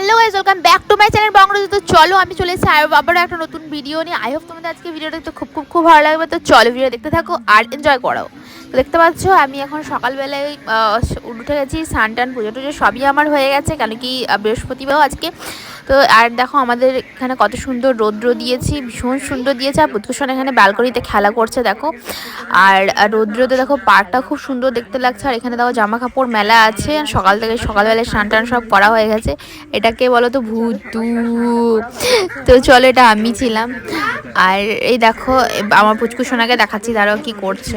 Hello guys welcome back to my channel Bangaraj তো চলো, আমি চলে এসেছি আবারও একটা নতুন ভিডিও নিয়ে। আই হোপ তোমাদের আজকে ভিডিওটা দেখতে খুব খুব খুব ভালো লাগবে। তো চলো ভিডিও দেখতে থাকো আর এনজয় করো তো দেখতে পাচ্ছ, আমি এখন সকালবেলায় উঠে গেছি স্নান টান পুজো টুজো সবই আমার হয়ে গেছে। কেন কি বৃহস্পতিবারও আজকে তো, আর দেখো আমাদের এখানে কত সুন্দর রৌদ্র দিয়েছি, ভীষণ সুন্দর দিয়েছে, আর পুৎকুষণ এখানে ব্যালকনিতে খেলা করছে, দেখো। আর আর রৌদ্রতে দেখো পার্কটা খুব সুন্দর দেখতে লাগছে, আর এখানে দেখো জামা কাপড় মেলা আছে, আর সকাল থেকে সকালবেলায় স্নান টান সব করা হয়ে গেছে। এটাকে বলো তো ভূতু। তো চলো, এটা আমি ছিলাম। আর এই দেখো, আমার পুচকু সোনাকে দেখাচ্ছি তারাও কি করছে।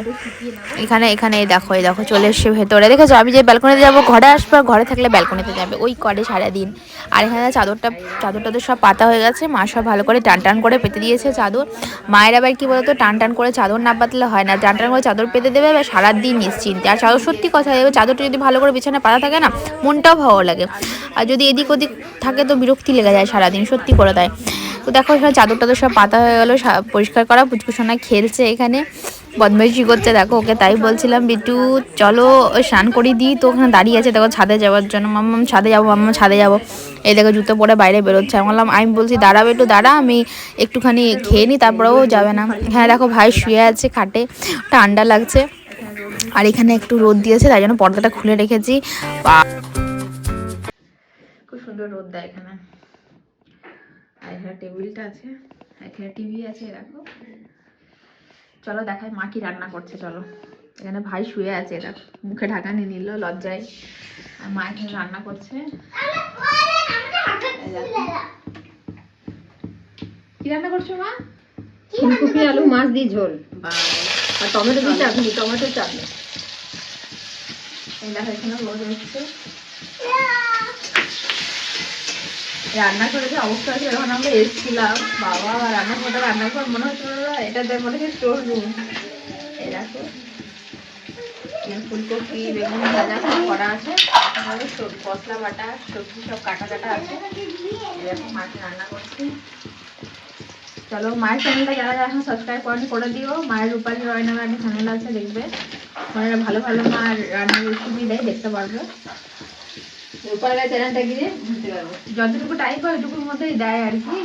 এখানে এখানে, এই দেখো এই দেখো, চলে এসছে ভেতরে। দেখেছ? আমি যে ব্যালকনিতে যাব, ঘরে আসব ঘরে থাকলে ব্যালকনিতে যাবে। ওই করে সারাদিন। আর এখানে চাদরটা চাদর টাদর সব পাতা হয়ে গেছে, মা সব ভালো করে টান টান করে পেতে দিয়েছে চাদর। মায়ের আবার কি বলতো, টান টান করে চাদর না পাতলে হয় না, টান টান করে চাদর পেতে দেবে এবার সারাদিন নিশ্চিন্তে। আর চাদর সত্যি কথা, এবার চাদরটা যদি ভালো করে বিছানায় পাতা থাকে না, মনটাও ভালো লাগে। আর যদি এদিক ওদিক থাকে তো বিরক্তি লেগে যায় সারাদিন, সত্যি করে দেয় তো দেখো এখানে চাদর টাদর সব পাতা হয়ে গেলো পরিষ্কার করা পুচকুসোনা খেলছে এখানে। বদমাইশি করছে, দেখো ওকে তাই বলছিলাম বিটু চলো স্নান করিয়ে দিই, তো ওখানে দাঁড়িয়ে আছে, দেখো ছাদে যাওয়ার জন্য মাম্মাম ছাদে যাব মাম্মাম ছাদে যাব। এই দেখো জুতো পরে বাইরে বেরোচ্ছে। আমি বললাম, আমি বলছি দাঁড়াবে একটু দাঁড়া আমি একটুখানি খেয়ে নিই, তারপরেও যাবে না। হ্যাঁ দেখো ভাই শুয়ে আছে খাটে, ঠান্ডা লাগছে। আর এখানে একটু রোদ দিয়েছে, তাই জন্য পর্দাটা খুলে রেখেছি। খুব সুন্দর রোদ দেয় এখানে। টেবিলটা আছে এখানে টিভি আছে, দেখো। চলো দেখাই মা কি রান্না করছে চলো। এখানে ভাই শুয়ে আছে এটা মুখে ঢাকা নিয়ে নিল লজ্জায়। আর মা এখানে রান্না করছে। কি রান্না করছ মা? ফুলকপি আলু মাছ দিয়ে ঝোল। আর টমেটো দিয়ে চাটনি টমেটো চাটনি। এই দেখো এখানে রোদ হচ্ছে রান্না করে যে অবস্থা আছে যখন আমরা এসেছিলাম, বাবা রান্না করে রান্না করে মনে হচ্ছে এটা মনে হচ্ছে স্টোর রুম। এখানে ফুলকপি, বেগুন ভাজা করা আছে। মশলা বাটা, সবজি সব কাটা কাটা আছে। এরকম মাছ রান্না করছি। চলো, মায়ের চ্যানেলটা যারা যারা এখন সাবস্ক্রাইব করেন, করে দিও। মায়ের রূপালী রয় নামে একটা চ্যানেল আছে, দেখবে। ওনারা ভালো ভালো মার রান্নার রেসিপি দেয়, দেখতে পারবে। রূপালের চ্যানেলটা গিয়ে বুঝতে পারব। যতটুকু টাইপ হয় ওটুকুর মধ্যেই দেয় আর কি।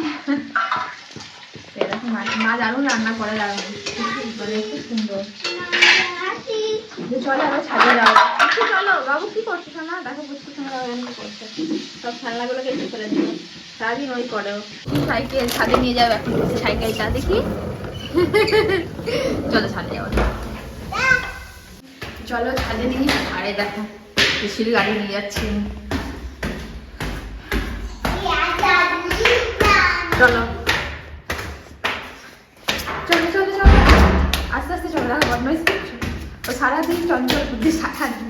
এরকম মা দারুণ রান্না করে দারুণ। মানে খুব সুন্দর। চলো আবার ছাদে যাও একটু চলো, বাবু কি করছ? সোনা দেখো বুঝতে সোনা করছে। সব খেলনাগুলোকে একটু ফেলে দিল সারাদিন ওই করে। সাইকেল ছাদে নিয়ে যাবে এখন সাইকেলটা দেখি। চলো ছাদে যাব চলো ছাদে নিয়ে, আরে দেখো পিসির গাড়ি নিয়ে যাচ্ছি। চলো। চলো চলো চলো। আস্তে আস্তে চলো দেখো বদমাইশ করছ। ও সারাদিন চঞ্চল বুদ্ধি সারাদিন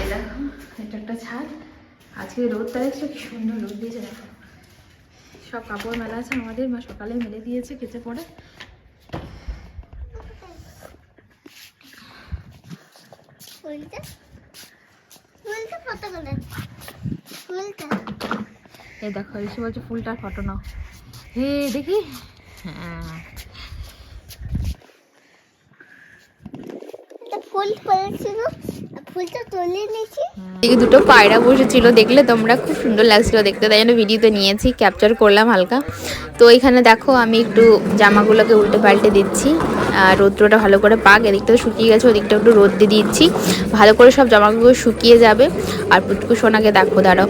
এই দেখো, এটা একটা ছাদ। আজকে রোদটা দেখছ, কি সুন্দর রোদ দিয়েছে, দেখো। সব কাপড় মেলা আছে আমাদের, মা সকালে মেলে দিয়েছে কেচে পড়ে ফুলটা ফুলটা কত করে এই দেখো এসে বলছে ফুলটার ফটো নাও। হে দেখি। হ্যাঁ। ফুল ফুল ফলেছিল ফুলটা তুলে নিয়েছি এদিকে দুটো পায়রা বসেছিল, দেখলে তোমরা খুব সুন্দর লাগছিল দেখতে। তাই জন্য ভিডিওতে নিয়েছি ক্যাপচার করলাম হালকা। তো এখানে দেখো, আমি একটু জামাগুলোকে উল্টে পাল্টে দিচ্ছি। আর রৌদ্রটা ভালো করে পাক, এদিকটা শুকিয়ে গেছে, ওদিকটা একটু রোদ দিয়ে দিচ্ছি। ভালো করে সব জামাগুলো শুকিয়ে যাবে। আর পুটকু সোনাকে দেখো, দাঁড়াও।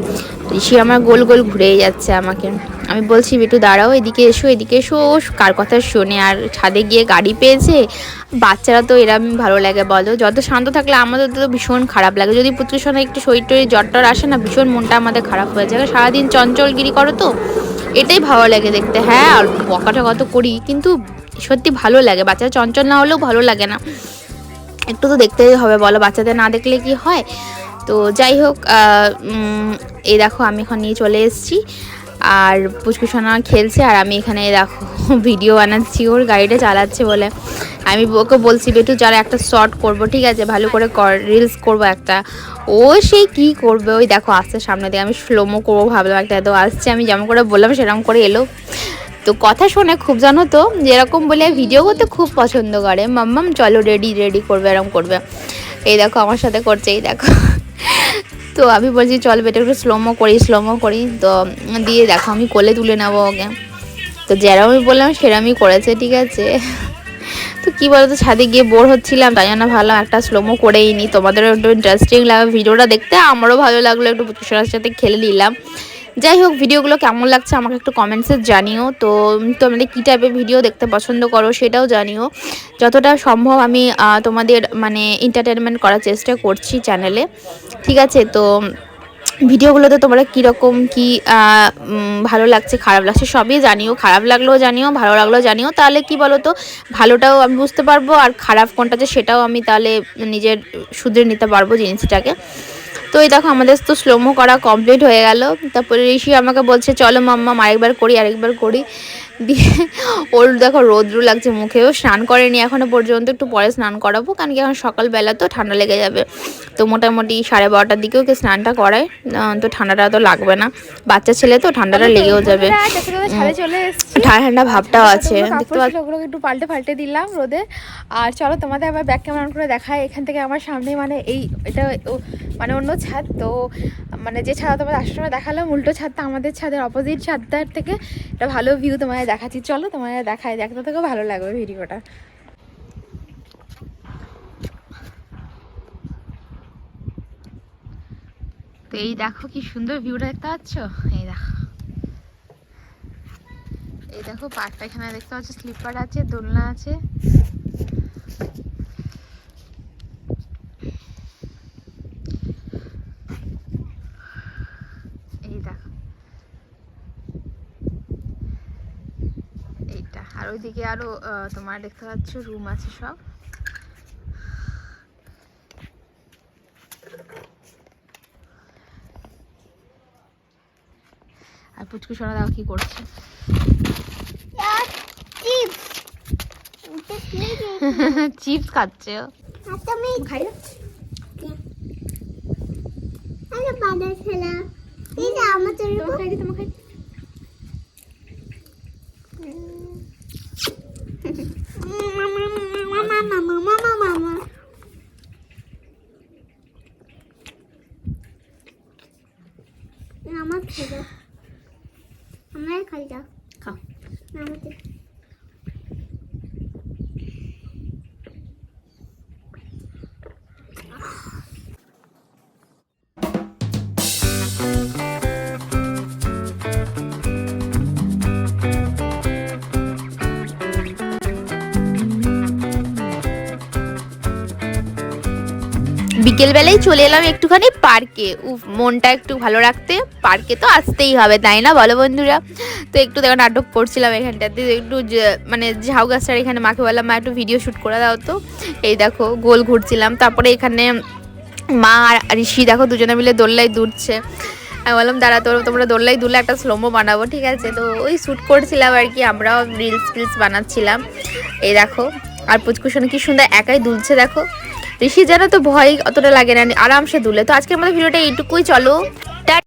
সে আমার গোল গোল ঘুরেই যাচ্ছে আমাকে। আমি বলছি, বেটু, দাঁড়াও, এদিকে এসো এদিকে এসো, কার কথা শোনে? আর ছাদে গিয়ে গাড়ি পেয়েছে? বাচ্চারা তো এরম ভালো লাগে, বলো। যত শান্ত থাকলে আমাদের তো ভীষণ খারাপ লাগে। যদি পুত্রের সঙ্গে একটু শরীর টরীর জ্বর টর আসে না, ভীষণ মনটা আমাদের খারাপ হয়ে যায়। সারাদিন চঞ্চলগিরি করো তো। এটাই ভালো লাগে দেখতে। হ্যাঁ আর বকাটা কত করি, কিন্তু সত্যি ভালো লাগে। বাচ্চারা চঞ্চল না হলেও ভালো লাগে না। একটু তো দেখতেই হবে, বলো। বাচ্চাদের না দেখলে কি হয়? তো যাই হোক এই দেখো, আমি এখন নিয়ে চলে এসেছি। আর পুচকুসোনা খেলছে আর আমি এখানে দেখো ভিডিও বানাচ্ছি, ওর গাড়িটা চালাচ্ছে বলে। আমি ওকে বলছি, বেটু যারা একটা শর্ট করব, ঠিক আছে? ভালো করে রিলস করব একটা। ও সেই কি করবে? ওই দেখো, আসছে সামনে দিয়ে। আমি স্লোমো করব, ভাবলাম একটা এত আসছে। আমি যেমন করে বললাম, সেরকম করে এলো। তো কথা শোনে, খুব জানো তো, যেরকম বলে ভিডিও করতে খুব পছন্দ করে। মাম্মাম, চলো রেডি রেডি করবে, এরকম করবে। এই দেখো, আমার সাথে করছে, এই দেখো। তো আমি বলছি, চল বেটা, একটু স্লোমো করি স্লোমো করি। তো, দিয়ে দেখো, আমি কোলে তুলে নেব ওকে। তো যেরকম আমি বললাম, সেরমই করেছে, ঠিক আছে। তো কী বলতো, ছাদে গিয়ে বোর হচ্ছিলাম, তাই জন্য ভালো একটা স্লোমো করেই নি। তোমাদেরও একটু ইন্টারেস্টিং লাগে, ভিডিওটা দেখতে, আমারও ভালো লাগল, একটু পুচকুসোনার সাথে খেলে নিলাম। যাই হোক, ভিডিওগুলো কেমন লাগছে আমাকে একটু কমেন্টসে জানিও। তো তোমাদের কী টাইপের ভিডিও দেখতে পছন্দ করো সেটাও জানিও। যতটা সম্ভব আমি তোমাদের মানে এন্টারটেনমেন্ট করার চেষ্টা করছি চ্যানেলে ঠিক আছে, তো, ভিডিওগুলোতে তোমরা কীরকম, কী ভালো লাগছে, খারাপ লাগছে সবই জানিও। খারাপ লাগলেও জানিও, ভালো লাগলেও জানিও। তাহলে কি বলো তো ভালোটাও আমি বুঝতে পারব আর খারাপ কোনটা যে সেটাও আমি তাহলে নিজের, শুধরে নিতে পারব জিনিসটাকে। তো এই দেখো আমাদের তো স্লোমো করা কমপ্লিট হয়ে গেল। তারপরে ঋষি আমাকে বলছে, চলো মাম্মা, আরেকবার করি আরেকবার করি। দিয়ে ওর দেখো রৌদ্র লাগছে মুখেও স্নান করেনি এখনও পর্যন্ত একটু পরে স্নান করাবো কারণ কি এখন সকালবেলা তো ঠান্ডা লেগে যাবে। তো মোটামুটি সাড়ে বারোটার দিকেও ওকে স্নানটা করায় তো ঠান্ডাটা তো লাগবে না। বাচ্চা ছেলে তো ঠান্ডাটা লেগেও যাবে। চলে এসেছি। ঠান্ডা ঠান্ডা ভাবটাও আছে পাচ্ছ। ছিল, ওগুলোকে একটু পাল্টে পাল্টে দিলাম রোদে। আর চলো তোমাদের আবার ব্যাক ক্যামেরা করে দেখায় এখান থেকে আমার সামনে মানে এই এটা মানে অন্য ছাদ। তো মানে যে ছাদ তোমাদের আশ্রমে দেখালাম উল্টো ছাদটা আমাদের ছাদের অপোজিট ছাদটার থেকে একটা ভালো ভিউ তোমাদের দেখাচ্ছি। চলো তোমায় দেখায় দেখতে থেকেও ভালো লাগবে ভিডিওটা। তো এই দেখো কি সুন্দর ভিউটা দেখতে পাচ্ছ? এই দেখো। এই দেখো, পার্কটা এখানে দেখতে পাচ্ছ, স্লিপার আছে, দোলনা আছে এই দেখো এইটা আর তোমার দেখতে পাচ্ছ রুম আছে সব। আর পুচকু সোনা দাও কি করছে। চিপস খাচ্ছে ও। হাতে আমি খাই আরে বাদার খেলা আমার আমার খাই দাও আমার খাই দাও খাও বিকেলবেলায় চলে এলাম একটুখানি পার্কে। উফ, মনটা একটু ভালো রাখতে পার্কে তো আসতেই হবে, তাই না বলো বন্ধুরা? তো একটু দেখো নাটক করছিলাম এখানটাতে, একটু মানে ঝাউ গাছটার এখানে মাকে বললাম, মা, একটু ভিডিও শ্যুট করে দাও তো। এই দেখো, গোল ঘুরছিলাম, তারপরে এখানে মা আর ঋষি দেখো দুজনে মিলে দোল্লাই দুলছে। আমি বললাম, দাঁড়া, তোর, তোমরা দোল্লাই দুলে একটা স্লোমো বানাবো, ঠিক আছে? তো ওই শ্যুট করছিলাম আর কি, আমরাও রিলস ফিলস বানাচ্ছিলাম। এই দেখো, আর পুচকুশন কি সুন্দর একাই দুলছে, দেখো। ঋষি যেন তো ভয় অতটা লাগে না আরামসে দুলে। তো আজকের মতো ভিডিওটা এইটুকুই, চলো।